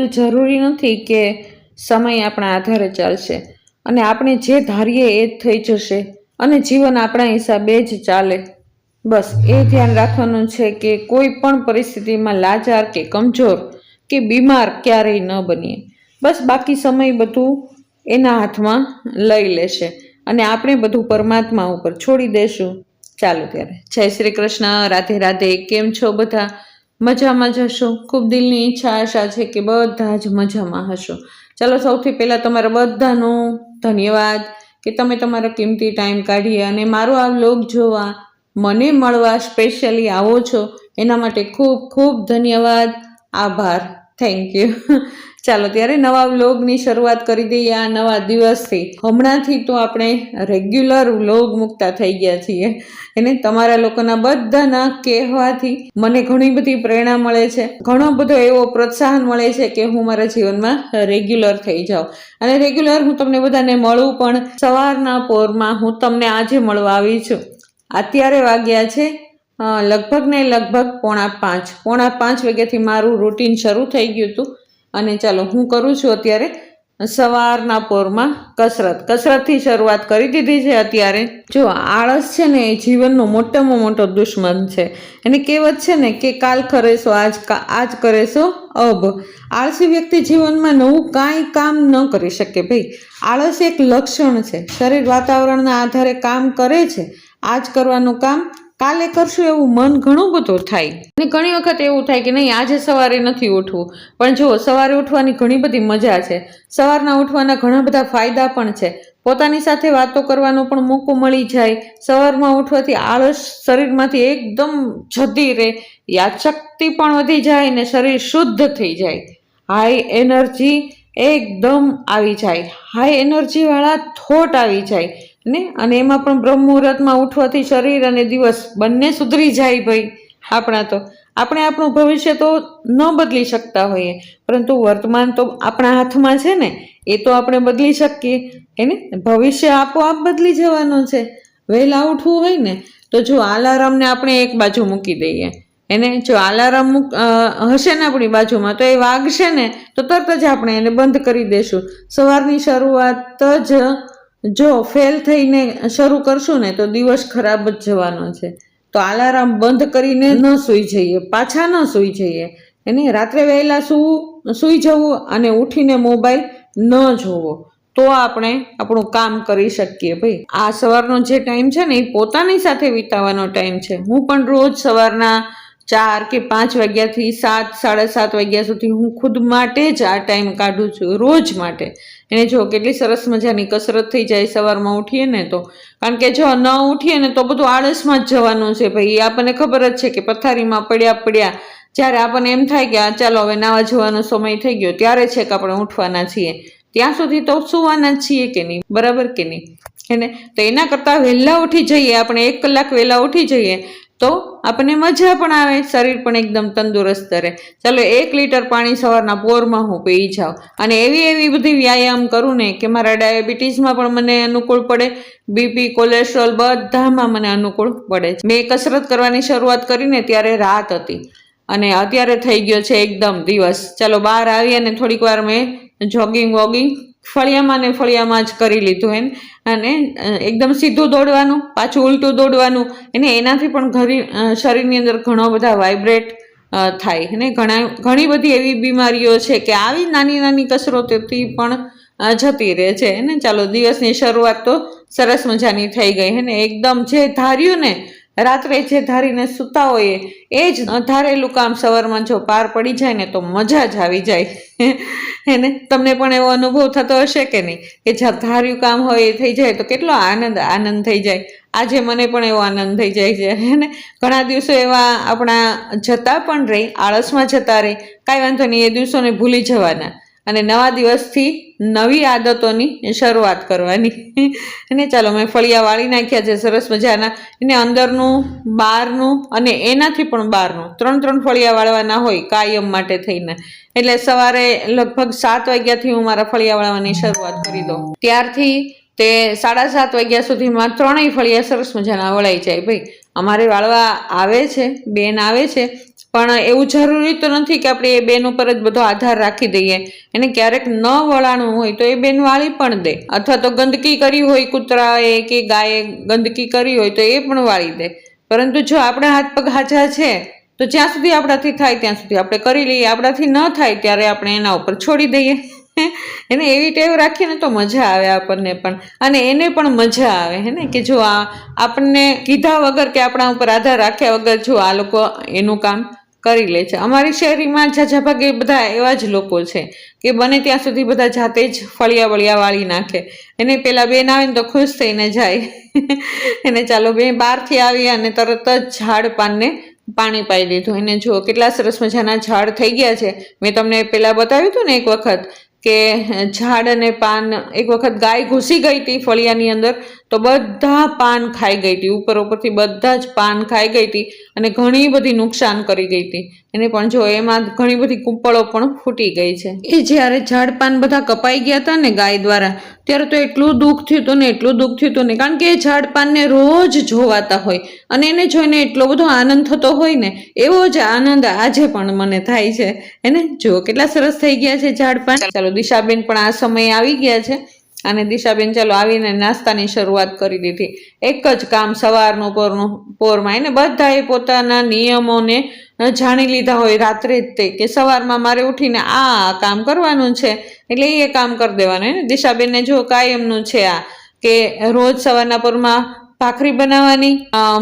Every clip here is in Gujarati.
બિલકુલ જરૂરી નથી કે સમય આપણા આધારે ચાલશે. અને આપણે જે ધારીએ એ જ થઈ જશે. અને જીવન આપણા હિસાબે જ ચાલે. બસ, એ ધ્યાન રાખવાનું છે કે કોઈ પણ પરિસ્થિતિમાં લાચાર કે કમજોર કે બીમાર ક્યારેય ન બનીએ. બસ, બાકી સમય બધું એના હાથમાં લઈ લેશે. અને આપણે બધું પરમાત્મા ઉપર છોડી દેશું. ચાલો ત્યારે. જય શ્રી કૃષ્ણ. રાધે રાધે. કેમ છો બધા? મજામાં જ હશો? ખૂબ દિલની ઈચ્છા આશા છે કે બધા જ મજામાં હશો. ચાલો, સૌથી પહેલાં તમારા બધાનો ધન્યવાદ કે તમે તમારો કિંમતી ટાઈમ કાઢી અને મારો આ વ્લોગ જોવા મને મળવા સ્પેશિયલી આવો છો. એના માટે ખૂબ ખૂબ ધન્યવાદ. આભાર. થેન્ક યુ ચાલો, ત્યારે નવા વ્લોગની શરૂઆત કરી દઈએ આ નવા દિવસથી. હમણાંથી તો આપણે રેગ્યુલર વ્લોગ મૂકતા થઈ ગયા છીએ. એને તમારા લોકોના બધાના કહેવાથી મને ઘણી બધી પ્રેરણા મળે છે. ઘણો બધો એવો પ્રોત્સાહન મળે છે કે હું મારા જીવનમાં રેગ્યુલર થઈ જાઉં. અને રેગ્યુલર હું તમને બધાને મળું, પણ સવારના પોરમાં હું તમને આજે મળવા આવી છું. અત્યારે વાગ્યા છે લગભગ ને લગભગ પોણા પાંચ. પોણા પાંચ વાગ્યાથી મારું રૂટીન શરૂ થઈ ગયું હતું. અને ચાલો, હું કરું છું અત્યારે સવારના પોરમાં કસરત. કસરતથી શરૂઆત કરી દીધી છે અત્યારે. જો, આળસ છે ને એ જીવનનો મોટામાં મોટો દુશ્મન છે. એની કહેવત છે ને કે કાલ કરેશો આજ આજ કરેશો અબ. આળસી વ્યક્તિ જીવનમાં નવું કાંઈ કામ ન કરી શકે ભાઈ. આળસ એક લક્ષણ છે. શરીર વાતાવરણના આધારે કામ કરે છે. આજ કરવાનું કામ કાલે કરશું એવું મન ઘણું બધું થાય. અને ઘણી વખત એવું થાય કે નહીં, આજે સવારે નથી ઉઠવું. પણ જો સવારે ઉઠવાની ઘણી બધી મજા છે. સવારના ઉઠવાના ઘણા બધા ફાયદા પણ છે. પોતાની સાથે વાતો કરવાનો પણ મોકો મળી જાય. સવારમાં ઉઠવાથી આળસ શરીરમાંથી એકદમ જતી રહે. યાદશક્તિ પણ વધી જાય ને શરીર શુદ્ધ થઈ જાય. હાઈ એનર્જી એકદમ આવી જાય. હાઈ એનર્જીવાળા થોટ આવી જાય. ને? અને એમાં પણ બ્રહ્મ મુહૂર્તમાં ઉઠવાથી શરીર અને દિવસ બંને સુધરી જાય ભાઈ, આપણા તો. આપણે આપણું ભવિષ્ય તો ન બદલી શકતા હોઈએ, પરંતુ વર્તમાન તો આપણા હાથમાં છે ને, એ તો આપણે બદલી શકીએ. એને ભવિષ્ય આપોઆપ બદલી જવાનું છે. વહેલા ઉઠવું હોય ને, તો જો આલારામને આપણે એક બાજુ મૂકી દઈએ. એને જો આલારામ હશે ને આપણી બાજુમાં, તો એ વાગશે ને, તો તરત જ આપણે એને બંધ કરી દઈશું સવારની શરૂઆત જ જો ફેલ થઈને શરૂ કરશું ને, તો દિવસ ખરાબ જ જવાનો છે. તો અલાર્મ બંધ કરીને ન સૂઈ જઈએ, પાછા ન સૂઈ જઈએ. એને રાત્રે વહેલા સૂવું સૂઈ જવું અને ઉઠીને મોબાઈલ ન જોવો, તો આપણે આપણું કામ કરી શકીએ ભાઈ. આ સવારનો જે ટાઈમ છે ને, એ પોતાની સાથે વિતાવવાનો ટાઈમ છે. હું પણ રોજ સવારના ચાર કે પાંચ વાગ્યાથી સાત, સાડા સાત વાગ્યા સુધી હું ખુદ માટે જ આ ટાઈમ કાઢું છું, રોજ માટે. એને જો કેટલી સરસ મજાની કસરત થઈ જાય સવારમાં ઉઠીએ ને તો. કારણ કે જો ન ઉઠીએ ને તો બધું આળસમાં જ જવાનું છે ભાઈ. આપણને ખબર જ છે કે પથારીમાં પડ્યા પડ્યા જ્યારે આપણને એમ થાય કે, આ ચાલો હવે નાવા જવાનો સમય થઈ ગયો. ત્યારે છે કે આપણે ઉઠવાના છીએ. ત્યાં સુધી તો સુવાના છીએ કે નહીં? બરાબર કે નહીં? એને તો એના કરતાં વહેલા ઉઠી જઈએ. આપણે એક કલાક વહેલા ઉઠી જઈએ. તો આપણને મજા પણ આવે, શરીર પણ એકદમ તંદુરસ્ત રહે. ચાલો એક લીટર પાણી સવારના પોરમાં હું પી જાઉં. અને એવી એવી બધી વ્યાયામ કરું ને કે મારા ડાયાબિટીસમાં પણ મને અનુકૂળ પડે, બીપી, કોલેસ્ટ્રોલ બધામાં મને અનુકૂળ પડે મેં કસરત કરવાની શરૂઆત કરીને ત્યારે રાત હતી. અને અત્યારે થઈ ગયો છે એકદમ દિવસ. ચાલો બહાર આવી અને થોડીક વાર મેં જોગિંગ વોગિંગ ફળિયામાં ને ફળિયામાં જ કરી લીધું એમ. અને એકદમ સીધું દોડવાનું, પાછું ઉલટું દોડવાનું એને એનાથી પણ ઘણી શરીરની અંદર ઘણો બધા વાઇબ્રેટ થાય. અને ઘણા, ઘણી બધી એવી બીમારીઓ છે કે આવી નાની નાની કસરતોથી પણ જતી રહે છે. અને ચાલો, દિવસની શરૂઆત તો સરસ મજાની થઈ ગઈ. અને એકદમ જે ધાર્યું ને રાત્રે જે ધારીને સૂતા હોઈએ એ જ ધારેલું કામ સવારમાં જો પાર પડી જાય ને તો મજા જ આવી જાય. એને તમને પણ એવો અનુભવ થતો હશે કે નહીં? કે જ્યાં ધાર્યું કામ હોય એ થઈ જાય તો કેટલો આનંદ આનંદ થઈ જાય. આજે મને પણ એવો આનંદ થઈ જાય છે. હે ને? ઘણા દિવસો એવા આપણા જતા પણ રહી, આળસમાં જતા રહી. કાંઈ વાંધો નહીં, એ દિવસોને ભૂલી જવાના. અને નવા દિવસથી નવી આદતોની શરૂઆત કરવાની. અને ચાલો મેં ફળિયા વાળી નાખ્યા છે, સરસ મજાના. એને અંદરનું, બહારનું અને એનાથી પણ બહારનું. ત્રણ ત્રણ ફળિયા વાળવાના હોય કાયમ માટે થઈને. એટલે સવારે લગભગ સાત વાગ્યાથી હું મારા ફળિયા વાળવાની શરૂઆત કરી દઉં. ત્યારથી તે સાડા સાત વાગ્યા સુધીમાં ત્રણેય ફળિયા સરસ મજાના વળાઈ જાય. ભાઈ, અમારે વાળવા આવે છે, બેન આવે છે પણ એવું જરૂરી તો નથી કે આપણે એ બેન ઉપર જ બધો આધાર રાખી દઈએ. એને ક્યારેક ન વળાણું હોય તો એ બેન વાળી પણ દે. અથવા તો ગંદકી કરી હોય કૂતરાએ કે ગાયે ગંદકી કરી હોય તો એ પણ વાળી દે. પરંતુ જો આપણા હાથ પગ હાજા છે, તો જ્યાં સુધી આપણાથી થાય ત્યાં સુધી આપણે કરી લઈએ. આપણાથી ન થાય ત્યારે આપણે એના ઉપર છોડી દઈએ. એને એવી ટેવ રાખીએ ને તો મજા આવે આપણને પણ. અને એને પણ મજા આવે, હે ને? કે જો આ આપણને કીધા વગર કે આપણા ઉપર આધાર રાખ્યા વગર જો આ લોકો એનું કામ કરી લે છે. અમારી શહેરીમાં ઝાઝા ભાગે બધા એવા જ લોકો છે કે બને ત્યાં સુધી બધા જાતે જ ફળિયા વળિયા વાળી નાખે. એને પેલા બેન આવે ને તો ખુશ થઈને જાય. એને ચાલો બે બહારથી આવી અને તરત જ ઝાડ પાનને પાણી પાઈ દીધું. એને જુઓ કેટલા સરસ મજાના ઝાડ થઈ ગયા છે. મેં તમને પેલા બતાવ્યું હતું ને એક વખત કે ઝાડ અને પાન એક વખત ગાય ઘૂસી ગઈ હતી ફળિયાની અંદર. તો બધા પાન ખાઈ ગઈ હતી, ઉપર ઉપરથી બધા જ પાન ખાઈ ગઈ હતી અને ઘણી બધી નુકસાન કરી ગઈ હતી. એને પણ જો એમાં ઘણી બધી કુંપળો પણ ફૂટી ગઈ છે. એ જ્યારે ઝાડ પાન બધા કપાઈ ગયા હતા ને ગાય દ્વારા, ત્યારે તો એટલું દુઃખ થયું હતું ને એટલું દુઃખ થયું હતું ને, કારણ કે એ ઝાડ પાનને રોજ જોવાતા હોય અને એને જોઈને એટલો બધો આનંદ થતો હોય ને, એવો જ આનંદ આજે પણ મને થાય છે. એને જો કેટલા સરસ થઈ ગયા છે ઝાડ પાન. ચાલો દિશાબેન પણ આ સમયે આવી ગયા છે. અને દિશાબેન ચાલો આવીને નાસ્તાની શરૂઆત કરી દીધી. એક જ કામ સવારનું પોરનું પોરમાં એને બધાએ પોતાના નિયમોને જાણી લીધા હોય રાત્રે જ તે, કે સવારમાં મારે ઉઠીને આ કામ કરવાનું છે, એટલે એ કામ કરી દેવાનું. એને દિશાબેનને જો કાયમનું છે આ, કે રોજ સવારના પોરમાં ભાખરી બનાવવાની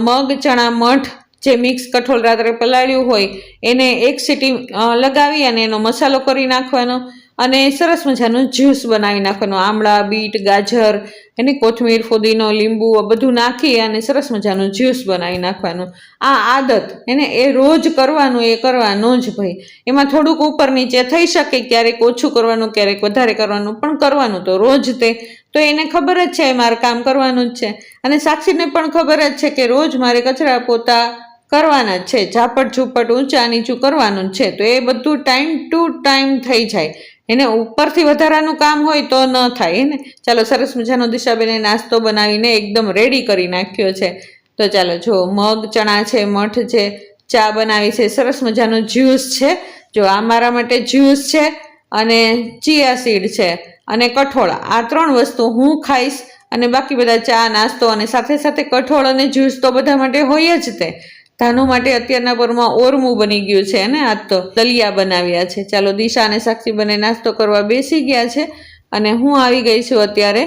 મગ, ચણા, મઠ જે મિક્સ કઠોળ રાત્રે પલાળ્યું હોય, એને એક સીટી લગાવી અને એનો મસાલો કરી નાખવાનો. અને સરસ મજાનું જ્યુસ બનાવી નાખવાનું. આમળા, બીટ, ગાજર, એને કોથમીર, ફુદીનો, લીંબુ બધું નાખી અને સરસ મજાનું જ્યુસ બનાવી નાખવાનું. આ આદત એને એ રોજ કરવાનું, એ કરવાનું જ ભાઈ. એમાં થોડુંક ઉપર નીચે થઈ શકે, ક્યારેક ઓછું કરવાનું, ક્યારેક વધારે કરવાનું, પણ કરવાનું તો રોજ તે. તો એને ખબર જ છે, મારે કામ કરવાનું જ છે. અને સાક્ષીને પણ ખબર જ છે કે રોજ મારે કચરા પોતા કરવાના છે. ઝાપટ ઝૂપટ ઊંચા નીચું કરવાનું છે. તો એ બધું ટાઈમ ટુ ટાઈમ થઈ જાય. એને ઉપરથી વધારાનું કામ હોય તો ન થાય ને? ચાલો, સરસ મજાનો દિશાબેને નાસ્તો બનાવીને એકદમ રેડી કરી નાખ્યો છે. તો ચાલો, જો મગ, ચણા છે, મઠ છે, ચા બનાવી છે, સરસ મજાનો જ્યુસ છે. જો આ મારા માટે જ્યુસ છે અને ચિયા સીડ છે અને કઠોળ. આ ત્રણ વસ્તુ હું ખાઈશ અને બાકી બધા ચા, નાસ્તો અને સાથે સાથે કઠોળ અને જ્યુસ તો બધા માટે હોય જ તે. ધાનુ માટે અત્યારના પરમાં ઓરમું બની ગયું છે ને? આજ તો દલિયા બનાવ્યા છે. ચાલો, દિશા અને સાક્ષી બને નાસ્તો કરવા બેસી ગયા છે અને હું આવી ગઈ છું અત્યારે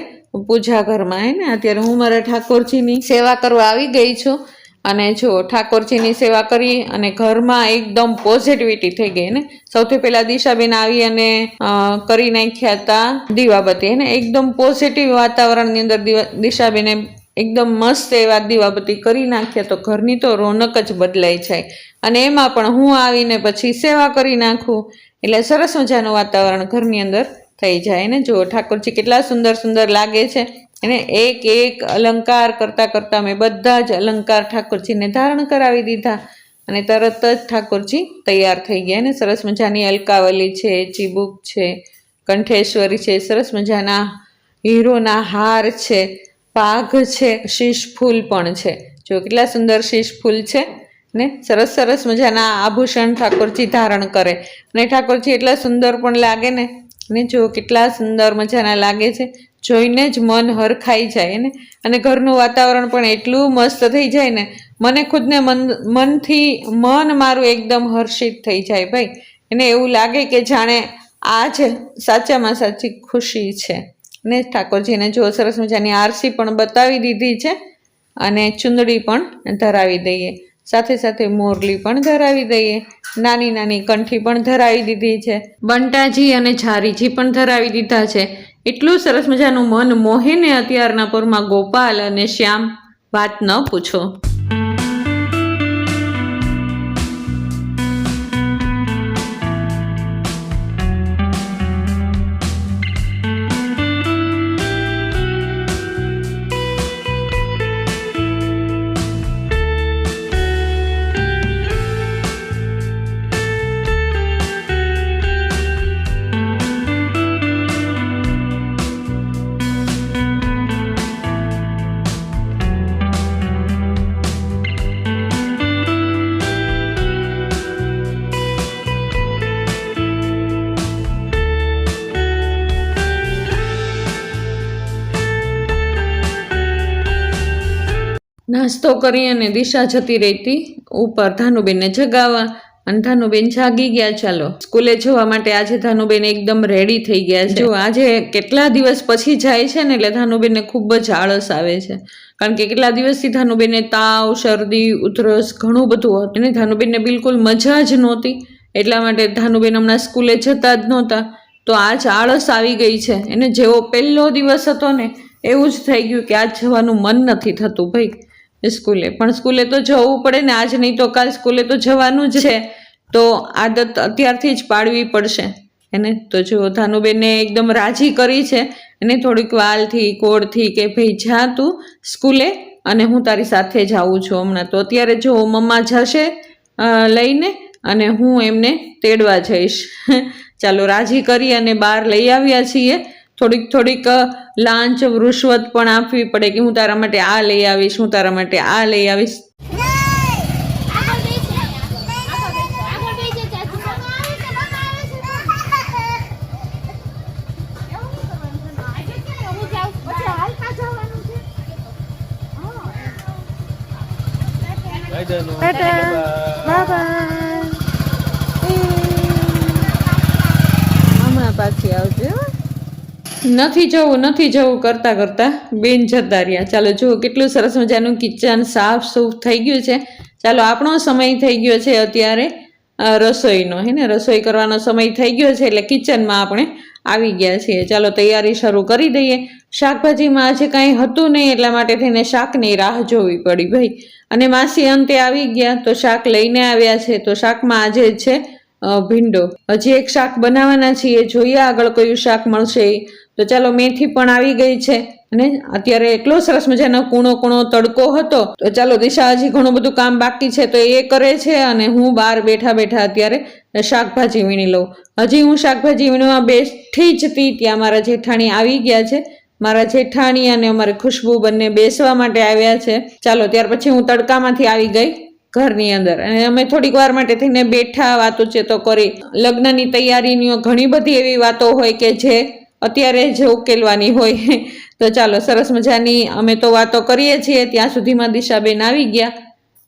પૂજા ઘરમાં, હે ને? અત્યારે હું મારા ઠાકોરજીની સેવા કરવા આવી ગઈ છું અને જો ઠાકોરજીની સેવા કરી અને ઘરમાં એકદમ પોઝિટિવિટી થઈ ગઈ ને? સૌથી પહેલાં દિશાબેન આવી અને કરી નાખ્યા હતા દીવાબત્તી ને? એકદમ પોઝિટિવ વાતાવરણની અંદર દિશાબેને એકદમ મસ્ત એવા દીવાબત્તી કરી નાખીએ તો ઘરની તો રોનક જ બદલાઈ જાય. અને એમાં પણ હું આવીને પછી સેવા કરી નાખું. એટલે સરસ મજાનું વાતાવરણ ઘરની અંદર થઈ જાય. ને જો ઠાકોરજી કેટલા સુંદર સુંદર લાગે છે. એને એક એક અલંકાર કરતાં કરતાં મેં બધા જ અલંકાર ઠાકોરજીને ધારણ કરાવી દીધા. અને તરત જ ઠાકોરજી તૈયાર થઈ ગયા. ને સરસ મજાની અલકાવલી છે, ચીબુક છે, કંઠેશ્વરી છે, સરસ મજાના હીરોના હાર છે. પાઘ છે, શીશ ફૂલ પણ છે. જો કેટલા સુંદર શીશ ફૂલ છે, ને સરસ સરસ મજાના આભૂષણ ઠાકોરજી ધારણ કરે. અને ઠાકોરજી એટલા સુંદર પણ લાગે ને ને જો કેટલા સુંદર મજાના લાગે છે, જોઈને જ મન હરખાઈ જાય ને. અને ઘરનું વાતાવરણ પણ એટલું મસ્ત થઈ જાય ને, મને ખુદને મન, મનથી, મન મારું એકદમ હર્ષિત થઈ જાય ભાઈ. એને એવું લાગે કે જાણે આ જ સાચામાં સાચી ખુશી છે. ને ઠાકોરજીને જો સરસ મજાની આરસી પણ બતાવી દીધી છે અને ચુંદડી પણ ધરાવી દઈએ. સાથે સાથે મોરલી પણ ધરાવી દઈએ. નાની નાની કંઠી પણ ધરાવી દીધી છે. બંટાજી અને ઝારીજી પણ ધરાવી દીધા છે. એટલું સરસ મજાનું મન મોહેને અત્યારના પૂરમાં ગોપાલ અને શ્યામ વાત ન પૂછો. નાસ્તો કરી અને દિશા જતી રહેતી. ઉપર ધાનુબેનને જગાવવા અને ધાનુબેન જાગી ગયા. ચાલો, સ્કૂલે જવા માટે આજે ધાનુબેન એકદમ રેડી થઈ ગયા છે. આજે કેટલા દિવસ પછી જાય છે ને એટલે ધાનુબેનને ખૂબ જ આળસ આવે છે. કારણ કે કેટલા દિવસથી ધાનુબેનને તાવ, શરદી, ઉધરસ ઘણું બધું હતું અને ધાનુબેનને બિલકુલ મજા જ નહોતી. એટલા માટે ધાનુબેન હમણાં સ્કૂલે જતા જ નહોતા. તો આજ આળસ આવી ગઈ છે. એને જેવો પહેલો દિવસ હતો ને, એવું જ થઈ ગયું કે આજ જવાનું મન નથી થતું ભાઈ. સ્કૂલે. પણ સ્કૂલે તો જવું પડે ને આજ નહીં તો કાલ સ્કૂલે તો જવાનું જ છે. તો આદત અત્યારથી જ પાડવી પડશે. એને તો જો ધાનુબેનને એકદમ રાજી કરી છે એને થોડીક વાલથી કોડથી કે ભાઈ જા તું સ્કૂલે અને હું તારી સાથે જ આવું છું હમણાં. તો અત્યારે જો મમ્મા જશે લઈને અને હું એમને તેડવા જઈશ. ચાલો, રાજી કરી અને બહાર લઈ આવ્યા છીએ. થોડીક થોડીક લાંચ વૃશ્વત પણ આપવી પડે કે હું તારા માટે આ લઈ આવીશ હું તારા માટે આ લઈ આવીશ હમણાં પાછી આવજો. નથી જવું નથી જવું કરતા કરતા બેન જતા રહ્યા. ચાલો જુઓ કેટલું સરસ મજાનું કિચન સાફ સૂફ થઈ ગયું છે. ચાલો આપણો સમય થઈ ગયો છે અત્યારે રસોઈનો. હે ને? રસોઈ કરવાનો સમય થઈ ગયો છે એટલે કિચનમાં આપણે આવી ગયા છીએ. ચાલો તૈયારી શરૂ કરી દઈએ. શાકભાજીમાં આજે કાંઈ હતું નહીં એટલા માટે થઈને શાકની રાહ જોવી પડી ભાઈ. અને માસી અંતે આવી ગયા તો શાક લઈને આવ્યા છે. તો શાકમાં આજે છે ભીંડો. હજી એક શાક બનાવવાના છીએ. જોઈએ આગળ કયું શાક મળશે. તો ચાલો મેથી પણ આવી ગઈ છે. અને અત્યારે એટલો સરસ મજાનો કૂણો કૂણો તડકો હતો. તો ચાલો દિશા હજી ઘણું બધું કામ બાકી છે તો એ કરે છે અને હું બહાર બેઠા બેઠા અત્યારે શાકભાજી વીણી લઉં. હજી હું શાકભાજી વીણવા બેઠી જ હતી ત્યાં મારા જેઠાણી આવી ગયા છે. મારા જેઠાણી અને અમારી ખુશ્બુ બંને બેસવા માટે આવ્યા છે. ચાલો ત્યાર પછી હું તડકામાંથી આવી ગઈ ઘરની અંદર. અને અમે થોડીક વાર માટે થઈને બેઠા વાતો ચેતો કરી. લગ્નની તૈયારીની ઘણી બધી એવી વાતો હોય કે જે અત્યારે જ ઉકેલવાની હોય, તો ચાલો સરસ મજાની અમે તો વાતો કરીએ છીએ, ત્યાં સુધીમાં દિશાબેન આવી ગયા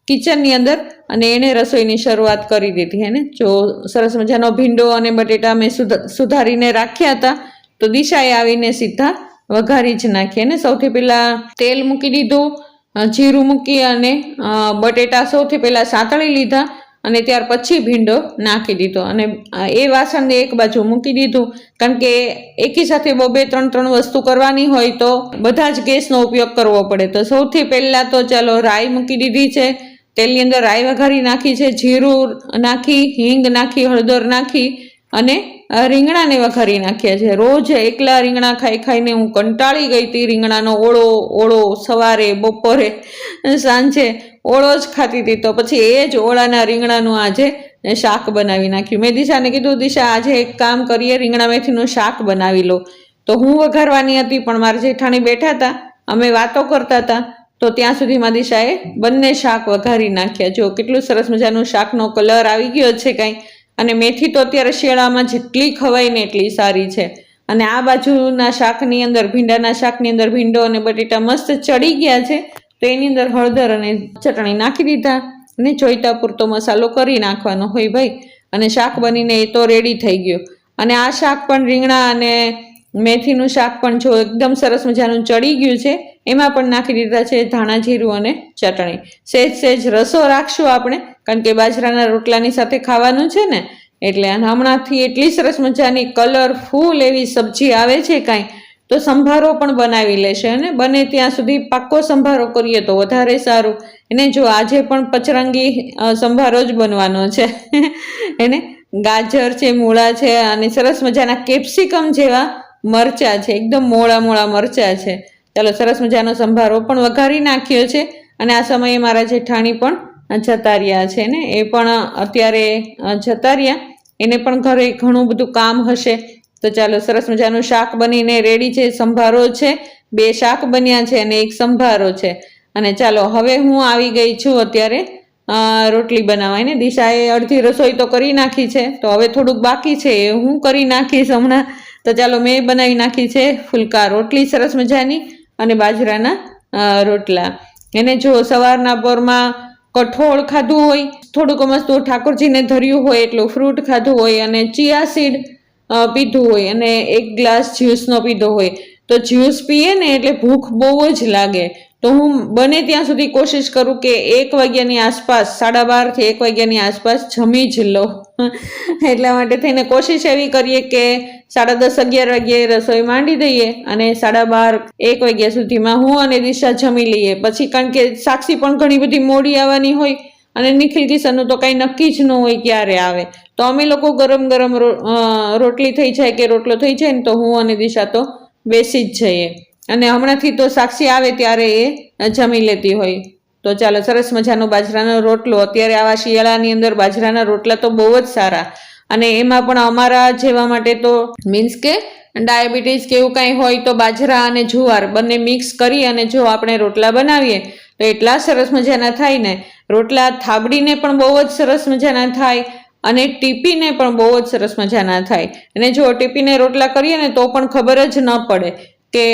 કિચનની અંદર અને એણે રસોઈની શરૂઆત કરી દીધી હેને જો સરસ મજાનો ભીંડો અને બટેટા મેં સુધ- સુધારીને રાખ્યા હતા, તો દિશાએ આવીને સીધા વઘારી જ નાખીએ ને? સૌથી પહેલાં તેલ મૂકી દીધું જીરું મૂકી અને બટેટા સૌથી પહેલાં સાંતળી લીધા અને ત્યાર પછી ભીંડો નાખી દીધો. અને એ વાસણને એક બાજુ મૂકી દીધું. કારણ કે એકી સાથે બબે ત્રણ ત્રણ વસ્તુ કરવાની હોય તો બધા જ ગેસનો ઉપયોગ કરવો પડે. તો સૌથી પહેલાં તો ચાલો રાઈ મૂકી દીધી છે. તેલની અંદર રાઈ વઘારી નાખી છે. જીરું નાખી, હિંગ નાખી, હળદર નાખી અને રીંગણાને વઘારી નાખ્યા છે. રોજ એકલા રીંગણા ખાઈ ખાઈને હું કંટાળી ગઈ હતી. રીંગણાનો ઓળો ઓળો સવારે, બપોરે, સાંજે ઓળો જ ખાતી હતી. તો પછી એ જ ઓળાના રીંગણાનું આજે શાક બનાવી નાખ્યું. મેં દિશાને કીધું, દિશા, આજે એક કામ કરીએ. રીંગણા મેથીનું શાક બનાવી લો. તો હું વઘારવાની હતી, પણ મારા જેઠાણી બેઠા હતા. અમે વાતો કરતા હતા. તો ત્યાં સુધીમાં દિશાએ બંને શાક વઘારી નાખ્યા. જો, કેટલું સરસ મજાનું શાકનો કલર આવી ગયો છે કાંઈ. અને મેથી તો અત્યારે શિયાળામાં જેટલી ખવાય ને એટલી સારી છે. અને આ બાજુના શાકની અંદર, ભીંડાના શાકની અંદર ભીંડો અને બટેટા મસ્ત ચડી ગયા છે, તો એની અંદર હળદર અને ચટણી નાખી દીધા અને જોઈતા પૂરતો મસાલો કરી નાખવાનો હોય ભાઈ. અને શાક બનીને એ તો રેડી થઈ ગયું. અને આ શાક પણ રીંગણા અને મેથીનું શાક પણ જો એકદમ સરસ મજાનું ચડી ગયું છે, એમાં પણ નાખી દીધા છે ધાણા જીરું અને ચટણી. સહેજ સહેજ રસો રાખશું આપણે, કારણ કે બાજરાના રોટલાની સાથે ખાવાનું છે ને, એટલે હમણાંથી એટલી સરસ મજાની કલરફુલ એવી સબ્જી આવે છે કાંઈ, તો સંભારો પણ બનાવી લેશે અને બને ત્યાં સુધી પાક્કો સંભારો કરીએ તો વધારે સારું. એને જો આજે પણ પચરંગી સંભારો જ બનવાનો છે. એને ગાજર છે, મૂળા છે અને સરસ મજાના કેપ્સિકમ જેવા મરચા છે, એકદમ મોળા મોળા મરચા છે. ચાલો, સરસ મજાનો સંભારો પણ વઘારી નાખ્યો છે અને આ સમયે મારા જેઠાણી પણ જતા રહ્યા છે ને? એ પણ અત્યારે જતા રહ્યા એને પણ ઘરે ઘણું બધું કામ હશે. તો ચાલો, સરસ મજાનું શાક બનીને રેડી છે. સંભારો છે, બે શાક બન્યા છે અને એક સંભારો છે. અને ચાલો, હવે હું આવી ગઈ છું અત્યારે રોટલી બનાવવા. ને દિશાએ અડધી રસોઈ તો કરી નાખી છે. તો હવે થોડુંક બાકી છે. એ હું કરી નાખીશ હમણાં. તો ચાલો મેં બનાવી નાખી છે ફુલકા રોટલી, સરસ મજાની અને બાજરાના રોટલા. એને જો સવારના પોરમાં કઠોળ ખાધું હોય, થોડુંક મસ્ત ઠાકોરજીને ધર્યું હોય એટલું ફ્રૂટ ખાધું હોય અને ચિયા સીડ પીધું હોય અને એક ગ્લાસ જ્યુસનો પીધો હોય, તો જ્યુસ પીએ ને એટલે ભૂખ બહુ જ લાગે. તો હું બને ત્યાં સુધી કોશિશ કરું કે એક વાગ્યાની આસપાસ, સાડા બારથી એક વાગ્યાની આસપાસ જમી જ લો. એટલા માટે થઈને કોશિશ એવી કરીએ કે સાડા દસ અગિયાર વાગ્યે રસોઈ માંડી દઈએ અને સાડા બાર, એક વાગ્યા સુધીમાં હું અને દિશા જમી લઈએ. પછી કારણ કે સાક્ષી પણ ઘણી બધી મોડી આવવાની હોય અને નિખિલ કિશનનું તો કાંઈ નક્કી જ ન હોય ક્યારે આવે. તો અમે લોકો ગરમ ગરમ રોટલી થઈ જાય કે રોટલો થઈ જાય ને તો હું અને દિશા તો બેસી જ જઈએ. અને હમણાંથી તો સાક્ષી આવે ત્યારે એ જમી લેતી હોય. તો ચાલો સરસ મજાનો બાજરાનો રોટલો. અત્યારે આવા શિયાળાની અંદર બાજરાના રોટલા તો બહુ જ સારા. અને એમાં પણ અમારા જેવા માટે તો મીન્સ કે ડાયાબિટીસ કે એવું કાંઈ હોય તો બાજરા અને જુવાર બંને મિક્સ કરી અને જો આપણે રોટલા બનાવીએ, તો એટલા સરસ મજાના થાય ને. રોટલા થાબડીને પણ બહુ જ સરસ મજાના થાય અને ટીપીને પણ બહુ જ સરસ મજાના થાય. અને જો ટીપીને રોટલા કરીએ ને તો પણ ખબર જ ન પડે કે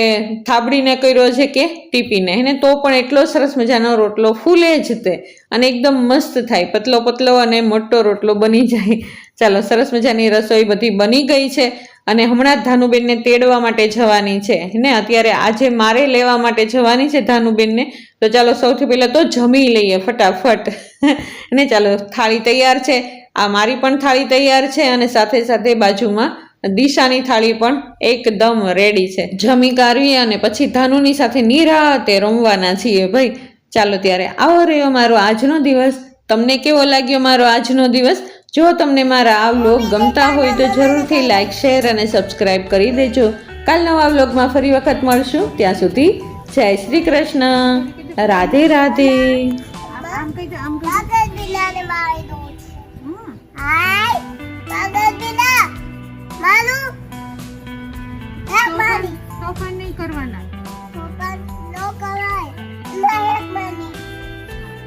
થાબડીને કર્યો છે કે ટીપીને એને તો પણ એટલો સરસ મજાનો રોટલો ફૂલે જ તે અને એકદમ મસ્ત થાય, પતલો પતલો અને મોટો રોટલો બની જાય. ચાલો, સરસ મજાની રસોઈ બધી બની ગઈ છે અને હમણાં જ ધાનુબેનને તેડવા માટે જવાની છે ને? અત્યારે આજે મારે લેવા માટે જવાની છે ધાનુબેનને. તો ચાલો, સૌથી પહેલાં તો જમી લઈએ ફટાફટ. ને? ચાલો, થાળી તૈયાર છે. આ મારી પણ થાળી તૈયાર છે અને સાથે સાથે બાજુમાં દિશાની થાળી પણ એકદમ રેડી છે. જમી કાઢવી અને પછી ધાનુની સાથે નિરાતે રમવાના છીએ. ભાઈ ચાલો ત્યારે આવો રહ્યો મારો આજનો દિવસ. તમને કેવો લાગ્યો મારો આજનો દિવસ? જો તમને મારા આ વ્લોગ ગમતા હોય તો જરૂરથી લાઇક શેર અને સબસ્ક્રાઈબ કરી દેજો. કાલ નવા વ્લોગમાં ફરી વખત મળશું. ત્યાં સુધી જય શ્રી કૃષ્ણ. રાધે રાધે. આમ આમ મારું. હે, મારી. તોફાન નહીં કરવાના તોફાન ન કરાય. ના, એક મારી.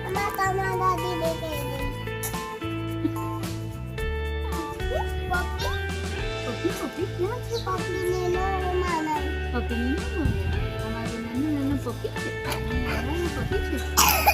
તમારા કહી દઈશ. પપ્પી? પપ્પી પપ્પી ક્યાં છે પપ્પીને નો. પપ્પી નહીં અમારું નાનું નાનું પપ્પી છે